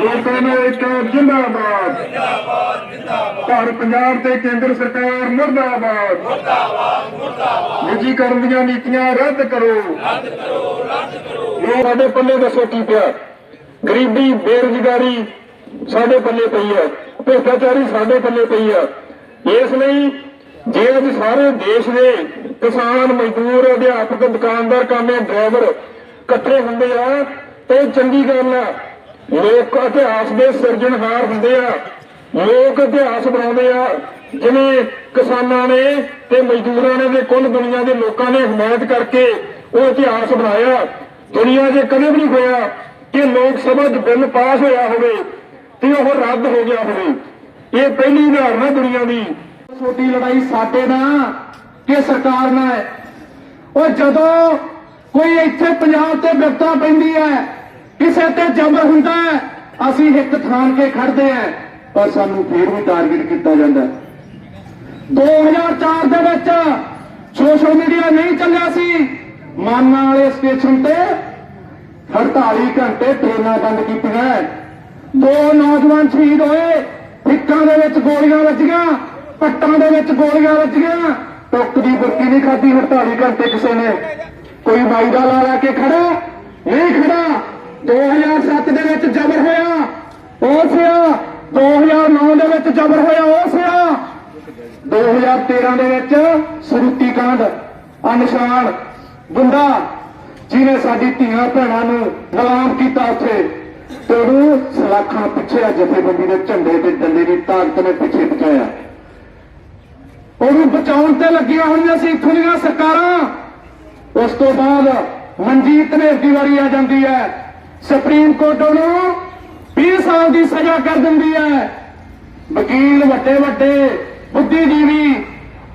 ਲੋਕਾਂ ਨੂੰ ਇੱਕ ਜਿੰਦਾਬਾਦ। ਜਿੰਦਾਬਾਦ ਜਿੰਦਾਬਾਦ। ਭਾਰਤ ਪੰਜਾਬ ਤੇ ਕੇਂਦਰ ਸਰਕਾਰ ਮੁਰਦਾਬਾਦ। ਮੁਰਦਾਬਾਦ ਮੁਰਦਾਬਾਦ। ਨਿੱਜੀਕਰਨ ਦੀਆਂ ਨੀਤੀਆਂ ਰੱਦ ਕਰੋ। ਰੱਦ ਕਰੋ ਰੱਦ ਕਰੋ। ਸਾਡੇ ਪੱਲੇ ਦੱਸੋ ਕੀ ਪਿਆ? ਗਰੀਬੀ ਬੇਰੁਜ਼ਗਾਰੀ ਸਾਡੇ ਪੱਲੇ ਪਈ ਹੈ ਭ੍ਰਿਸ਼ਟਾਚਾਰੀ ਸਾਡੇ ਪੱਲੇ ਪਈ ਹੈ ਇਸ ਲਈ ਜੇ ਅੱਜ ਸਾਰੇ ਦੇਸ਼ ਦੇ ਕਿਸਾਨ ਮਜ਼ਦੂਰ ਅਧਿਆਪਕ ਦੁਕਾਨਦਾਰ ਕਾਮੇ ਡਰਾਈਵਰ ਇਕੱਠੇ ਹੁੰਦੇ ਆ ਤੇ ਚੰਗੀ ਗੱਲ ਆ। ਲੋਕ ਇਤਿਹਾਸ ਦੇ ਸਿਰਜਣਹਾਰ ਹੁੰਦੇ ਆ, ਲੋਕ ਇਤਿਹਾਸ ਬਣਾਉਂਦੇ ਆ, ਜਿਵੇਂ ਕਿਸਾਨਾਂ ਨੇ ਤੇ ਮਜ਼ਦੂਰਾਂ ਨੇ ਤੇ ਕੁੱਲ ਦੁਨੀਆ ਦੇ ਲੋਕਾਂ ਨੇ ਹਮਾਇਤ ਕਰਕੇ ਉਹ ਇਤਿਹਾਸ ਬਣਾਇਆ। ਦੁਨੀਆ 'ਚ ਕਦੇ ਵੀ ਨਹੀਂ ਹੋਇਆ ਕਿ ਲੋਕ ਸਭਾ 'ਚ ਬਿੱਲ ਪਾਸ ਹੋਇਆ ਹੋਵੇ ਤੇ ਉਹ ਰੱਦ ਹੋ ਗਿਆ ਹੋਵੇ। ਇਹ ਪਹਿਲੀ ਉਦਾਹਰਨ ਹੈ ਦੁਨੀਆ ਦੀ। ਛੋਟੀ ਲੜਾਈ ਸਾਡੇ ਨਾਲ ਕਿ ਸਰਕਾਰ ਨਾਲ? ਉਹ ਜਦੋਂ ਕੋਈ ਇੱਥੇ ਪੰਜਾਬ ਤੇ ਵਿਪਤਾ ਪੈਂਦੀ ਹੈ ਕਿਸੇ ਤੇ ਜਬਰ ਹੁੰਦਾ ਅਸੀਂ ਇੱਕ ਥਾਂ ਕੇ ਖੜਦੇ ਹਾਂ, ਪਰ ਸਾਨੂੰ ਫੇਰ ਵੀ ਟਾਰਗੇਟ ਕੀਤਾ ਜਾਂਦਾ ਹੈ। 2004 ਦੇ ਵਿੱਚ ਸੋਸ਼ਲ ਮੀਡੀਆ ਨਹੀਂ ਚੱਲਿਆ ਸੀ। ਮਾਨਾ ਵਾਲੇ ਸਟੇਸ਼ਨ ਤੇ 48 ਘੰਟੇ ਟ੍ਰੇਨਾਂ ਬੰਦ ਕੀਤੀਆਂ ਦੋ ਨੌਜਵਾਨ ਸ਼ਹੀਦ ਹੋਏ ਹਿੱਕਾਂ ਦੇ ਵਿੱਚ ਗੋਲੀਆਂ ਵੱਜੀਆਂ, ਪੱਟਾਂ ਦੇ ਵਿੱਚ ਗੋਲੀਆਂ ਵੱਜੀਆਂ। ਟੁੱਕ ਦੀ ਬੁਰਕੀ ਨਹੀਂ ਖਾਦੀ 48 ਘੰਟੇ ਕਿਸੇ ਨੇ। ਕੋਈ ਮਾਈ ਦਾ ਲਾ ਲਾ ਕੇ ਖੜਾ ਨਹੀਂ ਖੜਾ 2007 ਦੇ ਵਿੱਚ ਜ਼ਬਰ ਹੋਇਆ, ਉਹ ਸਿਆ 2009 ਦੇ ਵਿੱਚ ਜ਼ਬਰ ਹੋਇਆ, ਉਹ ਸਿਆ 2013 ਦੇ ਵਿੱਚ ਸਰੂਤੀ ਕਾਂਡ, ਅਨਸ਼ਾਨ ਗੁੰਡਾ, ਜਿਹਨੇ ਸਾਡੀ ਧੀਆਂ ਭੈਣਾਂ ਨੂੰ ਗੁਲਾਮ ਕੀਤਾ ਉੱਥੇ। ਤੇ ਉਹਨੂੰ ਸਲਾਖਾਂ ਪਿੱਛੇ ਆ ਜਥੇਬੰਦੀ ਦੇ ਝੰਡੇ ਤੇ ਡੰਡੇ ਦੀ ਤਾਕਤ ਨੇ ਪਿੱਛੇ ਪਹੁੰਚਾਇਆ। ਉਹਨੂੰ ਬਚਾਉਣ ਤੇ ਲੱਗੀਆਂ ਹੋਈਆਂ ਸੀ ਇੱਥੋਂ ਦੀਆਂ ਸਰਕਾਰਾਂ। ਉਸ ਤੋਂ ਬਾਅਦ ਮਨਜੀਤ ਨੇ ਦੀ ਵਾਰੀ ਆ ਜਾਂਦੀ ਹੈ। ਸੁਪਰੀਮ ਕੋਰਟ ਉਹਨੂੰ 20 ਸਾਲ ਦੀ ਸਜ਼ਾ ਕਰ ਦਿੰਦੀ ਹੈ। ਵਕੀਲ ਵੱਡੇ ਵੱਡੇ ਬੁੱਧੀਜੀਵੀ,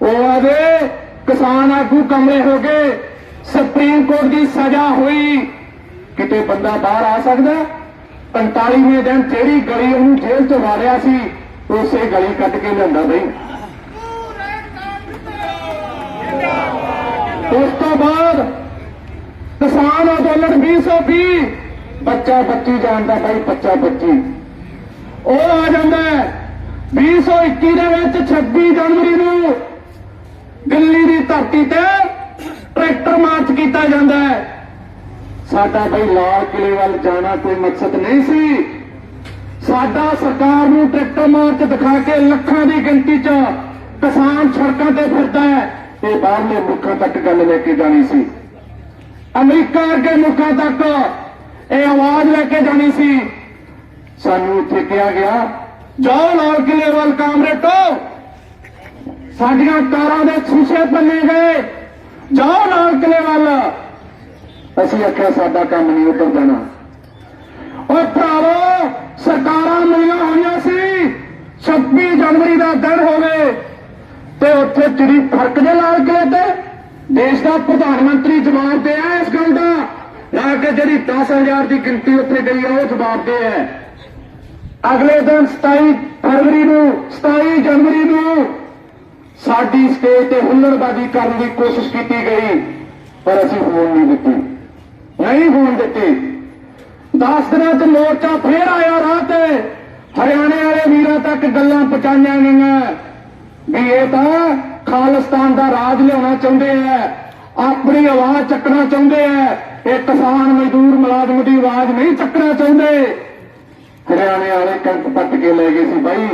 ਉਹ ਆਦੇ ਕਿਸਾਨ ਆਗੂ ਕਮਰੇ ਹੋ ਗਏ ਸੁਪਰੀਮ ਕੋਰਟ ਦੀ ਸਜ਼ਾ ਹੋਈ। ਕਿਤੇ ਬੰਦਾ ਬਾਹਰ ਆ ਸਕਦਾ 45ਵੇਂ ਦਿਨ ਜਿਹੜੀ ਗਲੀ ਉਹਨੂੰ ਜੇਲ੍ਹ ਤੋਂ ਵਾਰਿਆ ਸੀ, ਉਸੇ ਗਲੀ ਕੱਟ ਕੇ ਲਿਆਂਦਾ ਬਈ। ਉਸ ਤੋਂ ਬਾਅਦ ਕਿਸਾਨ ਅੰਦੋਲਨ 2020 ਬੱਚਾ ਬੱਚੀ ਜਾਣਦਾ ਭਾਈ ਬੱਚਾ ਬੱਚੀ ਉਹ ਆ ਜਾਂਦਾ ਹੈ 2021 ਦੇ ਵਿੱਚ 26 ਜਨਵਰੀ ਨੂੰ ਦਿੱਲੀ ਦੀ ਧਰਤੀ ਤੇ ਟਰੈਕਟਰ ਮਾਰਚ ਕੀਤਾ ਜਾਂਦਾ ਹੈ। ਸਾਡਾ ਭਾਈ ਲਾਲ ਕਿਲੇ ਵੱਲ ਜਾਣਾ ਕੋਈ ਮਕਸਦ ਨਹੀਂ ਸੀ। ਸਾਡਾ ਸਰਕਾਰ ਨੂੰ ਟਰੈਕਟਰ ਮਾਰਚ ਦਿਖਾ ਕੇ ਲੱਖਾਂ ਦੀ ਗਿਣਤੀ 'ਚ ਕਿਸਾਨ ਸੜਕਾਂ ਤੇ ਫਿਰਦਾ ਹੈ ਇਹ ਬਾਹਰਲੇ ਮੁਲਕਾਂ ਤੱਕ ਗੱਲ ਲੈ ਕੇ ਜਾਣੀ ਸੀ। ਅਮਰੀਕਾ ਵਰਗੇ ਮੁਲਕਾਂ ਤੱਕ ਇਹ ਆਵਾਜ਼ ਲੈ ਕੇ ਜਾਣੀ ਸੀ। ਸਾਨੂੰ ਇੱਥੇ ਕਿਹਾ ਗਿਆ, ਜਾਓ ਲਾਲ ਕਿਲੇ ਵੱਲ ਕਾਮਰੇਟੋ ਸਾਡੀਆਂ ਕਾਰਾਂ ਦੇ ਸ਼ੀਸ਼ੇ ਪੰਨੇ ਗਏ। ਜਾਓ ਲਾਲ ਕਿਲੇ ਵੱਲ। ਅਸੀਂ ਆਖਿਆ, ਸਾਡਾ ਕੰਮ ਨਹੀਂ ਉੱਧਰ ਜਾਣਾ। ਓਏ ਭਰਾਵੋ, ਸਰਕਾਰਾਂ ਮਿਲੀਆਂ ਹੋਈਆਂ ਸੀ। 26 ਜਨਵਰੀ ਦਾ ਦਿਨ ਹੋਵੇ ਤੇ ਉੱਥੇ ਚਿੜੀ ਫ਼ਰਕ ਦੇ ਲਾਲ ਕਿਲੇ ਤੇ। ਦੇਸ਼ ਦਾ ਪ੍ਰਧਾਨ ਮੰਤਰੀ ਜਵਾਬ ਦੇ ਆ ਇਸ ਗੱਲ ਦਾ। ਲਾ ਕੇ ਜਿਹੜੀ 10000 ਦੀ ਗਿਣਤੀ ਉੱਥੇ ਗਈ ਹੈ, ਉਹ ਜਵਾਬ ਦੇ ਹੈ। ਅਗਲੇ ਦਿਨ 27 ਫਰਵਰੀ ਨੂੰ 27 ਜਨਵਰੀ ਨੂੰ ਸਾਡੀ ਸਟੇਜ ਤੇ ਹੁੱਲੜਬਾਜ਼ੀ ਕਰਨ ਦੀ ਕੋਸ਼ਿਸ਼ ਕੀਤੀ ਗਈ, ਪਰ ਅਸੀਂ ਹੋਣ ਨਹੀਂ ਦਿੱਤੀ। ਨਹੀਂ ਹੋਣ ਦਿੱਤੀ। 10 ਦਿਨਾਂ ਚ ਮੋਰਚਾ ਫੇਰ ਆਇਆ ਰਾਹ ਤੇ। ਹਰਿਆਣੇ ਵਾਲੇ ਵੀਰਾਂ ਤੱਕ ਗੱਲਾਂ ਪਹੁੰਚਾਈਆਂ ਗਈਆਂ। ਵੀ ਇਹ ਤਾਂ ਖਾਲਿਸਤਾਨ ਦਾ ਰਾਜ ਲਿਆਉਣਾ ਚਾਹੁੰਦੇ ਆ, ਆਪਣੀ ਆਵਾਜ਼ ਚੱਕਣਾ ਚਾਹੁੰਦੇ ਆ। ਇਹ ਕਿਸਾਨ ਮਜ਼ਦੂਰ ਮੁਲਾਜ਼ਮ ਦੀ ਆਵਾਜ਼ ਨਹੀਂ ਚੱਕਣਾ ਚਾਹੁੰਦੇ। ਹਰਿਆਣੇ ਵਾਲੇ ਕੰਕ ਪੱਟ ਕੇ ਲੈ ਗਏ ਸੀ ਬਾਈ।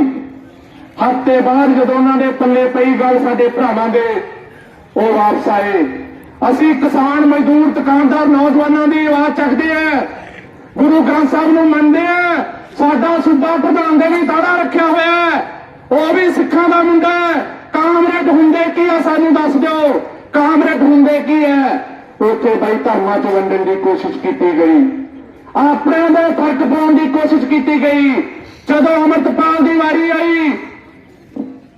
ਹਫ਼ਤੇ ਬਾਅਦ ਜਦੋਂ ਉਹਨਾਂ ਦੇ ਪੱਲੇ ਪਈ ਗੱਲ ਸਾਡੇ ਭਰਾਵਾਂ ਦੇ, ਉਹ ਵਾਪਸ ਆਏ। ਅਸੀਂ ਕਿਸਾਨ ਮਜ਼ਦੂਰ, ਦੁਕਾਨਦਾਰ, ਨੌਜਵਾਨਾਂ ਦੀ ਆਵਾਜ਼ ਚੱਕਦੇ ਆ। ਗੁਰੂ ਗ੍ਰੰਥ ਸਾਹਿਬ ਨੂੰ ਮੰਨਦੇ ਆ। ਸਾਡਾ ਸੂਬਾ ਪ੍ਰਧਾਨ ਦੇ ਵੀ ਦਾੜਾ ਰੱਖਿਆ ਹੋਇਆ ਹੈ। ਉਹ ਵੀ ਸਿੱਖਾਂ ਦਾ ਮੁੰਡਾ ਹੈ। ਕਾਮਰੇਡ ਹੁੰਦੇ ਕੀ ਆ ਸਾਨੂੰ ਦੱਸ ਦਿਓ। ਕਾਮਰੇਡ ਹੁੰਦੇ ਕੀ ਹੈ? ਉੱਥੇ ਬਾਈ ਧਰਮਾਂ ਚ ਵੰਡਣ ਦੀ ਕੋਸ਼ਿਸ਼ ਕੀਤੀ ਗਈ। ਆਪਣਿਆਂ ਦਾ ਫ਼ਰਕ ਪਾਉਣ ਦੀ ਕੋਸ਼ਿਸ਼ ਕੀਤੀ ਗਈ। ਜਦੋਂ ਅਮਰਤਪਾਲ ਦੀ ਵਾਰੀ ਆਈ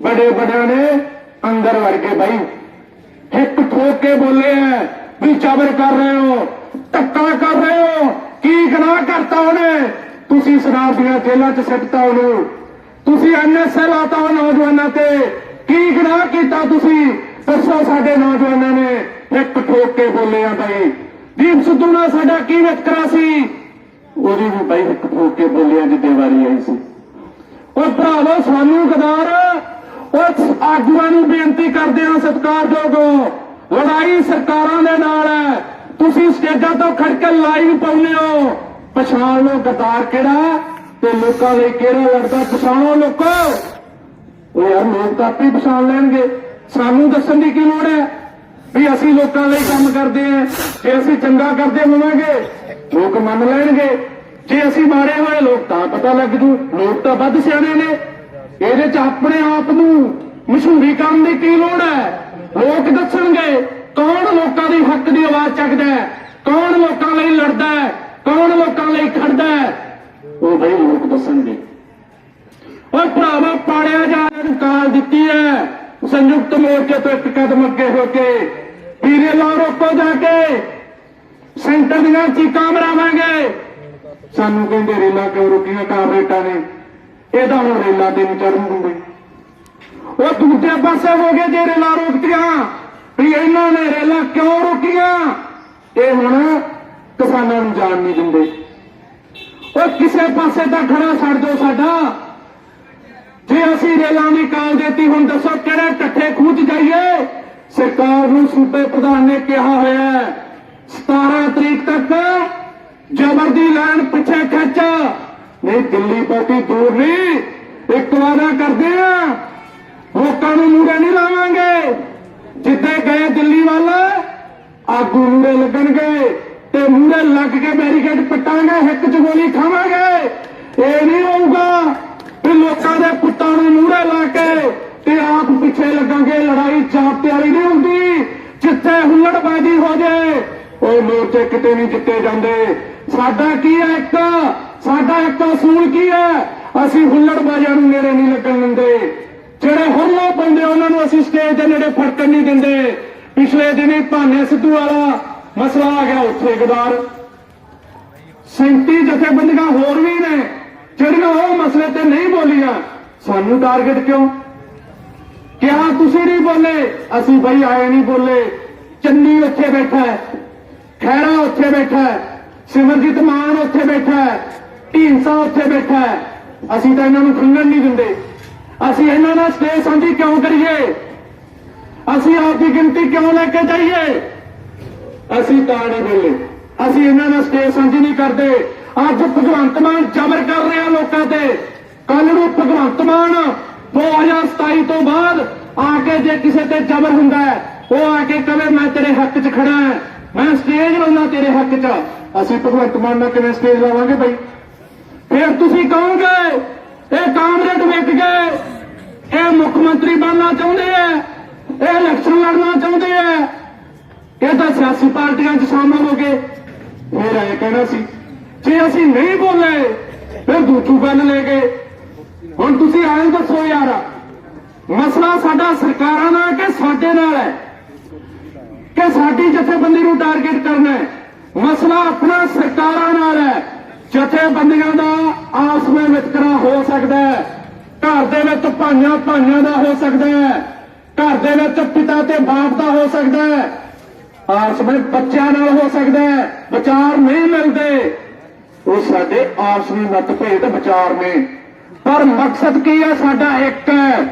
ਬੜੇ ਬੜਿਆਂ ਨੇ ਅੰਦਰ ਵੜ ਕੇ ਬਾਈ ਹਿੱਕ ਠੋਕ ਕੇ ਬੋਲੇ ਆ, ਵੀ ਜ਼ਬਰ ਕਰ ਰਹੇ ਹੋ, ਧੱਕਾ ਕਰ ਰਹੇ ਹੋ, ਕੀ ਗੁਨਾਹ ਕਰਤਾ ਉਹਨੇ? ਤੁਸੀਂ ਸ਼ਰਾਬ ਦੀਆਂ ਜੇਲਾਂ 'ਚ ਸਿੱਟਤਾ ਉਹਨੂੰ। ਤੁਸੀਂ ਐਨਐਸਏ ਲਾਤਾ ਉਹ ਨੌਜਵਾਨਾਂ ਤੇ। ਕੀ ਗੁਨਾਹ ਕੀਤਾ ਤੁਸੀਂ? ਦੱਸੋ ਸਾਡੇ ਨੌਜਵਾਨਾਂ ਨੇ। ਇੱਕ ਠੋਕ ਕੇ ਬੋਲੇ ਆ ਬਾਈ ਦੀਪ ਸਿੱਧੂ ਨਾਲ ਸਾਡਾ ਕੀ ਵਿਤਕਰਾ ਸੀ? ਉਹਦੀ ਵੀ ਬਾਈ ਇੱਕ ਠੋਕ ਕੇ ਬੋਲਿਆ ਜਿੱਦੇ ਵਾਰੀ ਆਈ ਸੀ। ਉਹ ਭਰਾਵੋ, ਸਾਨੂੰ ਗਦਾਰ ਉਹ ਆਗੂਆਂ ਨੂੰ ਬੇਨਤੀ ਕਰਦੇ ਹਾਂ ਸਤਿਕਾਰਯੋਗ। ਲੜਾਈ ਸਰਕਾਰਾਂ ਦੇ ਨਾਲ ਹੈ। ਤੁਸੀਂ ਸਟੇਜਾਂ ਤੋਂ ਖੜ ਕੇ ਲਾਈਵ ਪਾਉਂਦੇ ਹੋ। ਪਛਾਣ ਲਓ ਗਦਾਰ ਕਿਹੜਾ ਤੇ ਲੋਕਾਂ ਲਈ ਕਿਹੜਾ ਲੜਦਾ, ਪਛਾਣੋ ਲੋਕੋ। ਉਹ ਯਾਰ ਲੋਕ ਤਾਂ ਆਪੇ ਪਛਾਣ ਲੈਣਗੇ। ਸਾਨੂੰ ਦੱਸਣ ਦੀ ਕੀ ਲੋੜ ਹੈ? ਵੀ ਅਸੀਂ ਲੋਕਾਂ ਲਈ ਕੰਮ ਕਰਦੇ ਆਂ ਜੇ ਅਸੀਂ ਚੰਗਾ ਕਰਦੇ ਹੋਵਾਂਗੇ, ਲੋਕ ਮੰਨ ਲੈਣਗੇ। ਜੇ ਅਸੀਂ ਮਾਰੇ ਹੋਏ, ਲੋਕ ਤਾਂ ਪਤਾ ਲੱਗ ਜੂ, ਲੋਕ ਤਾਂ ਵੱਧ ਸਿਆਣੇ ਨੇ। ਇਹਦੇ ਚ ਆਪਣੇ ਆਪ ਨੂੰ ਮਸ਼ਹੂਰੀ ਕਰਨ ਦੀ ਕੀ ਲੋੜ ਹੈ? ਲੋਕ ਦੱਸਣਗੇ, ਕੌਣ ਲੋਕਾਂ ਦੀ ਹੱਕ ਦੀ ਆਵਾਜ਼ ਚੱਕਦਾ ਹੈ? ਕੌਣ ਲੋਕਾਂ ਲਈ ਲੜਦਾ ਹੈ? ਕੌਣ ਲੋਕਾਂ ਲਈ ਖੜਦਾ ਹੈ? ਉਹ ਬਈ ਲੋਕ ਦੱਸਣਗੇ। ਓਏ ਭਰਾਵਾ, ਪਾੜਿਆ ਜਾ ਕਾਲ ਦਿੱਤੀ ਹੈ। ਸੰਯੁਕਤ ਮੋਰਚੇ ਤੋਂ ਇੱਕ ਕਦਮ ਅੱਗੇ ਹੋ ਕੇ ਵੀਰੇ ਲਾ ਰੋਕੋ ਜਾ ਕੇ ਸੈਂਟਰ ਦੀਆਂ ਚੀਕਾਂ ਮਰਾਵਾਂਗੇ। ਸਾਨੂੰ ਕਹਿੰਦੇ ਰੇਲਾਂ ਕਿਉਂ ਰੁਕੀਆਂ? ਕਾਰਪੋਰੇਟਾਂ ਨੇ। ਇਹਦਾ ਹੁਣ ਰੇਲਾਂ ਤੇ ਨਹੀਂ ਚੜਨ ਦਿੰਦੇ ਉਹ ਦੂਜੇ ਪਾਸੇ ਹੋ ਗਏ ਜੇ ਰੇਲਾਂ ਰੋਕਤੀਆਂ। ਵੀ ਇਹਨਾਂ ਨੇ ਰੇਲਾਂ ਕਿਉਂ ਰੋਕੀਆਂ? ਇਹ ਹੁਣ ਕਿਸਾਨਾਂ ਨੂੰ ਜਾਣ ਨਹੀਂ ਦਿੰਦੇ। ਉਹ ਕਿਸੇ ਪਾਸੇ ਦਾ ਖੜਾ ਛੱਡ ਦਿਓ ਸਾਡਾ। ਜੇ ਅਸੀਂ ਰੇਲਾਂ ਦੀ ਕਾਲ ਦੇਤੀ, ਹੁਣ ਦੱਸੋ ਕਿਹੜੇ ਟੱਠੇ ਖੂਚ ਜਾਈਏ? ਸਰਕਾਰ ਨੂੰ ਸੂਬੇ ਪ੍ਰਧਾਨ ਨੇ ਕਿਹਾ ਹੋਇਆ ਹੈ 17 ਤਰੀਕ ਤੱਕ ਜ਼ਬਰ ਦੀ ਲਾਈਨ ਪਿੱਛੇ ਖਿੱਚ। ਨਹੀਂ, ਦਿੱਲੀ ਬਹੁਤੀ ਦੂਰ ਨਹੀਂ, ਇੱਕ ਵਾਦਾ ਕਰਦੇ ਆ, ਲੋਕਾਂ ਨੂੰ ਮੂਰੇ ਨਹੀਂ ਲਾਵਾਂਗੇ। ਜਿੱਦੇ ਗਏ ਦਿੱਲੀ ਵੱਲ, ਆਗੂ ਮੂਰੇ ਲੱਗਣਗੇ ਤੇ ਮੂਰੇ ਲੱਗ ਕੇ ਬੈਰੀਕੇਡ ਪਟਾਂਗੇ, ਹਿੱਕ ਚ ਗੋਲੀ ਖਾਵਾਂਗੇ। ਇਹ ਨਹੀਂ ਹੋਊਗਾ ਵੀ ਲੋਕਾਂ ਦੇ ਪੁੱਤਾਂ ਨੂੰ ਮੂਹਰੇ ਲਾ ਕੇ ਆਪ ਪਿੱਛੇ ਲੱਗਾਂਗੇ, ਲੜਾਈ ਚਾਪ ਤਿਆਰੀ ਨਹੀਂ ਹੁੰਦੀ। ਜਿੱਥੇ ਹੁੱਲੜਬਾਜ਼ੀ ਹੋ ਜਾਏ ਉਹ ਮੋਰਚੇ ਕਿਤੇ ਨਹੀਂ ਜਿੱਤੇ ਜਾਂਦੇ। ਸਾਡਾ ਕੀ ਹੈ ਇੱਕ? ਸਾਡਾ ਇੱਕ ਅਸੂਲ ਕੀ ਹੈ? ਅਸੀਂ ਹੁੱਲੜਬਾਜ਼ਾਂ ਨੂੰ ਨੇੜੇ ਨਹੀਂ ਲੱਗਣ ਦਿੰਦੇ। ਜਿਹੜੇ ਹੁੱਲੋ ਪੈਂਦੇ, ਉਹਨਾਂ ਨੂੰ ਅਸੀਂ ਸਟੇਜ ਦੇ ਨੇੜੇ ਫੜਕਣ ਨਹੀਂ ਦਿੰਦੇ। ਪਿਛਲੇ ਦਿਨੀ ਭਾਨੇ ਸਿੱਧੂ ਵਾਲਾ ਮਸਲਾ ਆ ਗਿਆ ਉੱਥੇ ਗਦਾਰ 37 ਜਥੇਬੰਦੀਆਂ ਹੋਰ ਵੀ ਨੇ, ਜਿਹੜੀਆਂ ਉਹ ਮਸਲੇ ਤੇ ਨਹੀਂ ਬੋਲੀਆਂ। ਸਾਨੂੰ ਟਾਰਗੇਟ ਕਿਉਂ? ਕਿਹਾ ਤੁਸੀਂ ਨਹੀਂ ਬੋਲੇ? ਅਸੀਂ ਬਈ ਆਏ ਨਹੀਂ ਬੋਲੇ। ਚੰਨੀ ਉੱਥੇ ਬੈਠਾ ਹੈ। ਖੈਰਾ ਉੱਥੇ ਬੈਠਾ ਹੈ। ਸਿਮਰਜੀਤ ਮਾਨ ਉੱਥੇ ਬੈਠਾ ਹੈ। ਢੀਂਸਾ ਉੱਥੇ ਬੈਠਾ ਹੈ। ਅਸੀਂ ਤਾਂ ਇਹਨਾਂ ਨੂੰ ਖੁੱਲਣ ਨਹੀਂ ਦਿੰਦੇ। ਅਸੀਂ ਇਹਨਾਂ ਨਾਲ ਸਟੇਜ ਸਾਂਝੀ ਕਿਉਂ ਕਰੀਏ? ਅਸੀਂ ਆਪ ਦੀ ਗਿਣਤੀ ਕਿਉਂ ਲੈ ਕੇ ਜਾਈਏ? ਅਸੀਂ ਤਾਂ ਨਹੀਂ ਬੋਲੇ। ਅਸੀਂ ਇਹਨਾਂ ਨਾਲ ਸਟੇਜ ਸਾਂਝੀ ਨਹੀਂ ਕਰਦੇ। ਅੱਜ ਭਗਵੰਤ ਮਾਨ ਜ਼ਬਰ ਕਰ ਰਿਹਾ ਲੋਕਾਂ ਤੇ। ਕੱਲ ਨੂੰ ਭਗਵੰਤ ਮਾਨ 2027 ਤੋਂ ਬਾਅਦ ਆ ਕੇ ਜੇ ਕਿਸੇ ਤੇ ਜ਼ਬਰ ਹੁੰਦਾ ਹੈ, ਉਹ ਆ ਕੇ ਕਵੇ, ਮੈਂ ਤੇਰੇ ਹੱਕ 'ਚ ਖੜਾ ਹਾਂ। ਮੈਂ ਸਟੇਜ ਲਾਉਣਾ ਤੇਰੇ ਹੱਕ 'ਚ। ਅਸੀਂ ਭਗਵੰਤ ਮਾਨ ਨਾਲ ਕਿਵੇਂ ਸਟੇਜ ਲਾਵਾਂਗੇ ਬਈ? ਫਿਰ ਤੁਸੀਂ ਕਹੋਗੇ, ਇਹ ਕਾਮਰੇਡ ਵਿਕ ਗਏ। ਇਹ ਮੁੱਖ ਮੰਤਰੀ ਬਣਨਾ ਚਾਹੁੰਦੇ ਆ। ਇਹ ਇਲੈਕਸ਼ਨ ਲੜਨਾ ਚਾਹੁੰਦੇ ਆ। ਇਹ ਤਾਂ ਸਿਆਸੀ ਪਾਰਟੀਆਂ 'ਚ ਸ਼ਾਮਲ ਹੋ ਗਏ। ਫਿਰ ਐ ਕਹਿਣਾ ਸੀ, ਜੇ ਅਸੀਂ ਨਹੀਂ ਬੋਲੇ, ਫਿਰ ਦੂਜੂ ਗੱਲ ਲੈ ਗਏ। ਹੁਣ ਤੁਸੀਂ ਆਏ ਦੱਸੋ ਯਾਰ, ਮਸਲਾ ਸਾਡਾ ਸਰਕਾਰਾਂ ਨਾਲ ਕਿ ਸਾਡੇ ਨਾਲ ਹੈ? ਕਿ ਸਾਡੀ ਜਥੇਬੰਦੀ ਨੂੰ ਟਾਰਗੇਟ ਕਰਨਾ ਹੈ? ਮਸਲਾ ਆਪਣਾ ਸਰਕਾਰਾਂ ਨਾਲ ਹੈ। ਜਥੇਬੰਦੀਆਂ ਦਾ ਆਪਸ ਵਿੱਚ ਵਿਤਕਰਾ ਹੋ ਸਕਦਾ ਹੈ। ਘਰ ਦੇ ਵਿੱਚ ਭਾਈਆਂ ਭਾਈਆਂ ਦਾ ਹੋ ਸਕਦਾ ਹੈ। ਘਰ ਦੇ ਵਿੱਚ ਪਿਤਾ ਤੇ ਬਾਪ ਦਾ ਹੋ ਸਕਦਾ ਹੈ। ਆਪਸ ਵਿੱਚ ਬੱਚਿਆਂ ਨਾਲ ਹੋ ਸਕਦਾ ਹੈ। ਵਿਚਾਰ ਨਹੀਂ ਮਿਲਦੇ। ਉਹ ਸਾਡੇ ਆਪਸ ਵਿੱਚ ਮਤਭੇਦ ਵਿਚਾਰ ਨੇ ਪਰ ਮਕਸਦ ਕੀ ਹੈ? ਸਾਡਾ ਇੱਕ ਹੈ।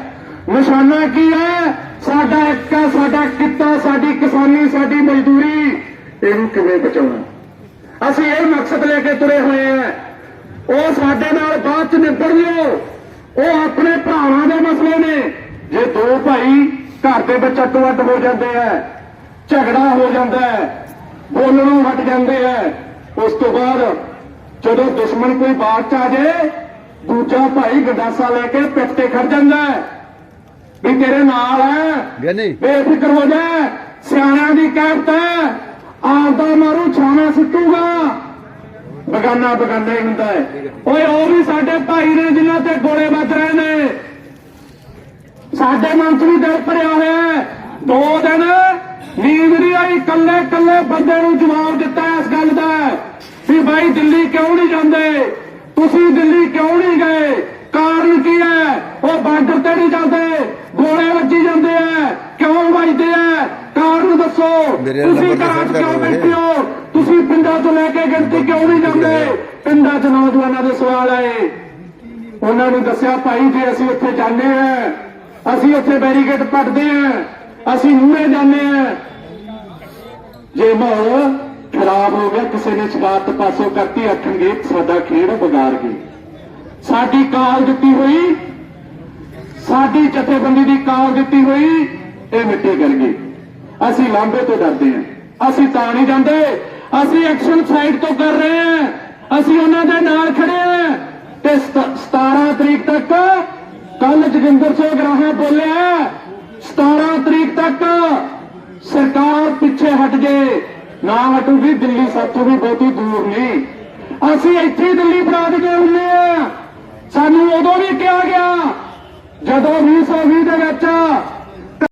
ਨਿਸ਼ਾਨਾ ਕੀ ਹੈ? ਸਾਡਾ ਇੱਕ ਹੈ, ਸਾਡਾ ਕਿੱਤਾ, ਸਾਡੀ ਕਿਸਾਨੀ, ਸਾਡੀ ਮਜ਼ਦੂਰੀ। ਇਹਨੂੰ ਕਿਵੇਂ ਬਚਾਉਣਾ? ਅਸੀਂ ਇਹ ਮਕਸਦ ਲੈ ਕੇ ਤੁਰੇ ਹੋਏ ਹਾਂ। ਉਹ ਸਾਡੇ ਨਾਲ ਬਾਅਦ ਚ ਨਿਬੜ ਲਿਓ ਉਹ ਆਪਣੇ ਭਰਾਵਾਂ ਦੇ ਮਸਲੇ ਨੇ। ਜੇ ਦੋ ਭਾਈ ਘਰ ਦੇ ਵਿੱਚ ਅੱਡੋ ਅੱਡ ਹੋ ਜਾਂਦੇ ਆ, ਝਗੜਾ ਹੋ ਜਾਂਦਾ ਹੈ, ਬੋਲਣੋਂ ਹਟ ਜਾਂਦੇ ਆ, ਉਸ ਤੋਂ ਬਾਅਦ ਜਦੋਂ ਦੁਸ਼ਮਣ ਕੋਈ ਬਾਤ ਚ ਆ ਜਾਏ ਦੂਜਾ ਭਾਈ ਗੰਡਾਸਾ ਲੈ ਕੇ ਪਿੱਠ ਤੇ ਖੜ ਜਾਂਦਾ ਵੀ ਤੇਰੇ ਨਾਲ ਹੈ। ਗਿਆਨੀ। ਬੇਫਿਕਰ ਹੋ ਜਾ। ਸਿਆਣਿਆਂ ਦੀ ਕਹਿਤ ਹੈ। ਆਪਦਾ ਮਾਰੂ ਛਾਣਾ ਸਿੱਟੂਗਾ। ਬਗਾਨਾ ਬਗਾਨਾ ਹੀ ਹੁੰਦਾ ਹੈ। ਓਏ ਉਹ ਵੀ ਸਾਡੇ ਭਾਈ ਨੇ ਜਿਨ੍ਹਾਂ ਤੇ ਗੋਲੇ ਵੱਜ ਰਹੇ ਨੇ। ਸਾਡੇ ਮਨ 'ਚ ਵੀ ਦਿਲ ਭਰਿਆ ਹੋਇਆ ਹੈ। ਦੋ ਦਿਨ ਨੀਂਦ ਨਹੀਂ ਆਈ। ਕੱਲੇ ਕੱਲੇ ਬੰਦੇ ਨੂੰ ਜਵਾਬ ਦਿੱਤਾ ਇਸ ਗੱਲ ਦਾ। ਵੀ ਭਾਈ ਦਿੱਲੀ ਕਿਉਂ ਨਹੀਂ ਜਾਂਦੇ? ਤੁਸੀਂ ਦਿੱਲੀ ਕਿਉਂ ਨਹੀਂ ਗਏ? ਕਾਰਨ ਕੀ ਹੈ? ਉਹ ਬਾਰਡਰ ਤੇ ਨਹੀਂ ਜਾਂਦੇ। ਗੋਲੇ ਵੱਜੀ ਜਾਂਦੇ ਆ। ਕਿਉਂ ਵੱਜਦੇ ਆ? ਕਾਰਨ ਦੱਸੋ। ਤੁਸੀਂ ਘਰਾਂ 'ਚ ਕਿਉਂ ਬੈਠੇ ਹੋ? ਤੁਸੀਂ ਪਿੰਡਾਂ ਤੋਂ ਲੈ ਕੇ ਗਿਣਤੀ ਕਿਉਂ ਨਹੀਂ ਜਾਂਦੇ? ਪਿੰਡਾਂ 'ਚ ਨੌਜਵਾਨਾਂ ਦੇ ਸਵਾਲ ਆਏ। ਉਹਨਾਂ ਨੂੰ ਦੱਸਿਆ ਭਾਈ ਜੇ ਅਸੀਂ ਉੱਥੇ ਜਾਂਦੇ ਆ। ਅਸੀਂ ਉੱਥੇ ਬੈਰੀਕੇਡ ਪੱਟਦੇ ਆ। ਅਸੀਂ ਮੂਹਰੇ ਜਾਂਦੇ ਆ। ਜੇ ਮਾਹੌਲ ਖਰਾਬ ਹੋ ਗਿਆ, ਕਿਸੇ ਨੇ ਸ਼ਿਕਾਇਤ ਪਾਸੋਂ ਕਰਤੀ, ਆਖਣਗੇ, ਸਾਡਾ ਖੇਡ ਵਿਗਾੜ ਗਏ ਸਾਡੀ ਕਾਲ ਦਿੱਤੀ ਹੋਈ, ਸਾਡੀ ਜਥੇਬੰਦੀ ਦੀ ਕਾਲ ਦਿੱਤੀ ਹੋਈ, ਇਹ ਮਿੱਟੀ ਕਰ ਗਈ। ਅਸੀਂ ਲਾਂਬੇ ਤੋਂ ਡਰਦੇ ਹਾਂ। ਅਸੀਂ ਤਾਂ ਨਹੀਂ ਜਾਂਦੇ, ਅਸੀਂ ਐਕਸ਼ਨ ਸਾਈਡ ਤੋਂ ਕਰ ਰਹੇ ਹਾਂ। ਅਸੀਂ ਉਹਨਾਂ ਦੇ ਨਾਲ ਖੜੇ ਹਾਂ। ਤੇ ਸਤ- 17 ਤਰੀਕ ਤੱਕ ਕੱਲ ਜਗਿੰਦਰ ਸਿੰਘ ਗਰਾਹਾਂ ਬੋਲਿਆ 17 ਤਰੀਕ ਤੱਕ ਸਰਕਾਰ ਪਿੱਛੇ ਹਟ ਜੇ। ਨਾ ਹਟੂਗੀ ਦਿੱਲੀ ਸਾਥੋਂ ਵੀ ਬਹੁਤੀ ਦੂਰ ਨਹੀਂ ਅਸੀਂ ਇੱਥੇ ਦਿੱਲੀ ਬਣਾ ਕੇ ਹੁੰਨੇ ਆ। ਸਾਨੂੰ ਉਦੋਂ ਵੀ ਕਿਹਾ ਗਿਆ, ਜਦੋਂ 2020 ਦੇ ਵਿੱਚ